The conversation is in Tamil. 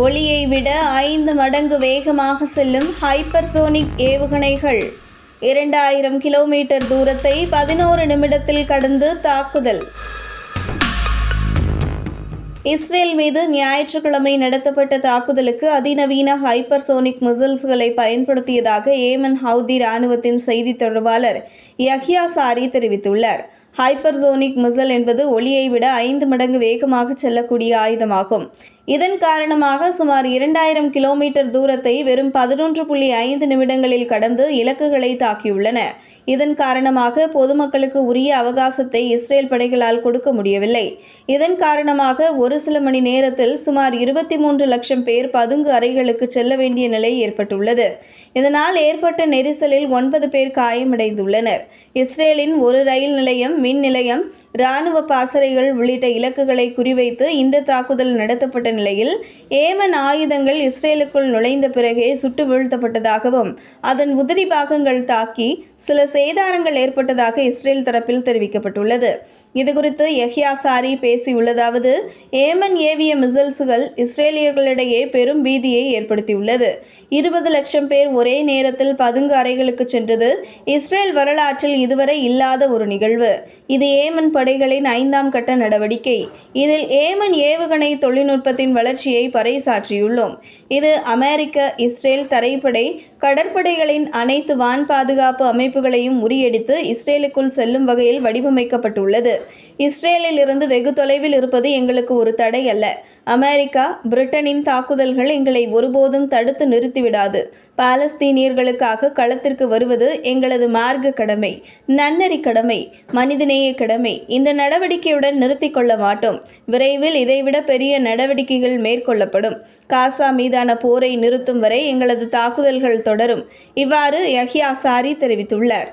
ஒளியை விட ஐந்து மடங்கு வேகமாக செல்லும் ஹைப்பர்சோனிக் ஏவுகணைகள். இரண்டாயிரம் கிலோமீட்டர் தூரத்தை பதினோரு நிமிடத்தில் கடந்து தாக்குதல். இஸ்ரேல் மீது ஞாயிற்றுக்கிழமை நடத்தப்பட்ட தாக்குதலுக்கு அதிநவீன ஹைப்பர்சோனிக் மிசில்ஸ்களை பயன்படுத்தியதாக ஏமன் ஹவுதி ராணுவத்தின் செய்தி தொடர்பாளர் யஹ்யா சாரி தெரிவித்துள்ளார். ஹைப்பர்சோனிக் மிசல் என்பது ஒளியை விட ஐந்து மடங்கு வேகமாக செல்லக்கூடிய ஆயுதமாகும். இதன் காரணமாக சுமார் இரண்டாயிரம் கிலோமீட்டர் தூரத்தை வெறும் பதினொன்று புள்ளி ஐந்து நிமிடங்களில் கடந்து இலக்குகளை தாக்கியுள்ளன. இதன் காரணமாக பொதுமக்களுக்கு உரிய அவகாசத்தை இஸ்ரேல் படைகளால் கொடுக்க முடியவில்லை. இதன் காரணமாக ஒரு சில மணி நேரத்தில் சுமார் இருபத்தி மூன்று லட்சம் பேர் பதுங்கு அறைகளுக்கு செல்ல வேண்டிய நிலை ஏற்பட்டுள்ளது. இதனால் ஏற்பட்ட நெரிசலில் ஒன்பது பேர் காயமடைந்துள்ளனர். இஸ்ரேலின் ஒரு ரயில் நிலையம் மின் நிலையம் இராணுவ பாசறைகள் உள்ளிட்ட இலக்குகளை குறிவைத்து இந்த தாக்குதல் நடத்தப்பட்ட நிலையில் ஏமன் ஆயுதங்கள் இஸ்ரேலுக்குள் நுழைந்த பிறகே சுட்டு வீழ்த்தப்பட்டதாகவும் அதன் உதிரி பாகங்கள் தாக்கி சில சேதாரங்கள் ஏற்பட்டதாக இஸ்ரேல் தரப்பில் தெரிவிக்கப்பட்டுள்ளது. இதுகுறித்து எஹ்யா சாரி பேசியுள்ளதாவது ஏமன் ஏவிய மிசல்ஸுகள் இஸ்ரேலியர்களிடையே பெரும் பீதியை ஏற்படுத்தியுள்ளது. இருபது லட்சம் பேர் ஒரே நேரத்தில் பதுங்கு அறைகளுக்கு சென்றது. இஸ்ரேல் வரலாற்றில் இதுவரை இல்லாத ஒரு நிகழ்வு. இது ஏமன் படைகளின் ஐந்தாம் கட்ட நடவடிக்கை. இதில் ஏமன் ஏவுகணை தொழில்நுட்பத்தின் வளர்ச்சியை பறைசாற்றியுள்ளோம். இது அமெரிக்க இஸ்ரேல் தரைப்படை கடற்படைகளின் அனைத்து வான் பாதுகாப்பு அமைப்புகளையும் முறியடித்து இஸ்ரேலுக்குள் செல்லும் வகையில் வடிவமைக்கப்பட்டுள்ளது. இஸ்ரேலில் இருந்து வெகு தொலைவில் இருப்பது எங்களுக்கு ஒரு தடை அல்ல. அமெரிக்கா பிரிட்டனின் தாக்குதல்கள் எங்களை ஒருபோதும் தடுத்து நிறுத்திவிடாது. பாலஸ்தீனியர்களுக்காக களத்திற்கு வருவது எங்களது மார்க்க கடமை நன்னறி கடமை மனிதநேய கடமை. இந்த நடவடிக்கையுடன் நிறுத்தி கொள்ள மாட்டோம். விரைவில் இதைவிட பெரிய நடவடிக்கைகள் மேற்கொள்ளப்படும். காசா மீதான போரை நிறுத்தும் வரை எங்களது தாக்குதல்கள் தொடரும். இவ்வாறு யஹ்யா சாரி தெரிவித்துள்ளார்.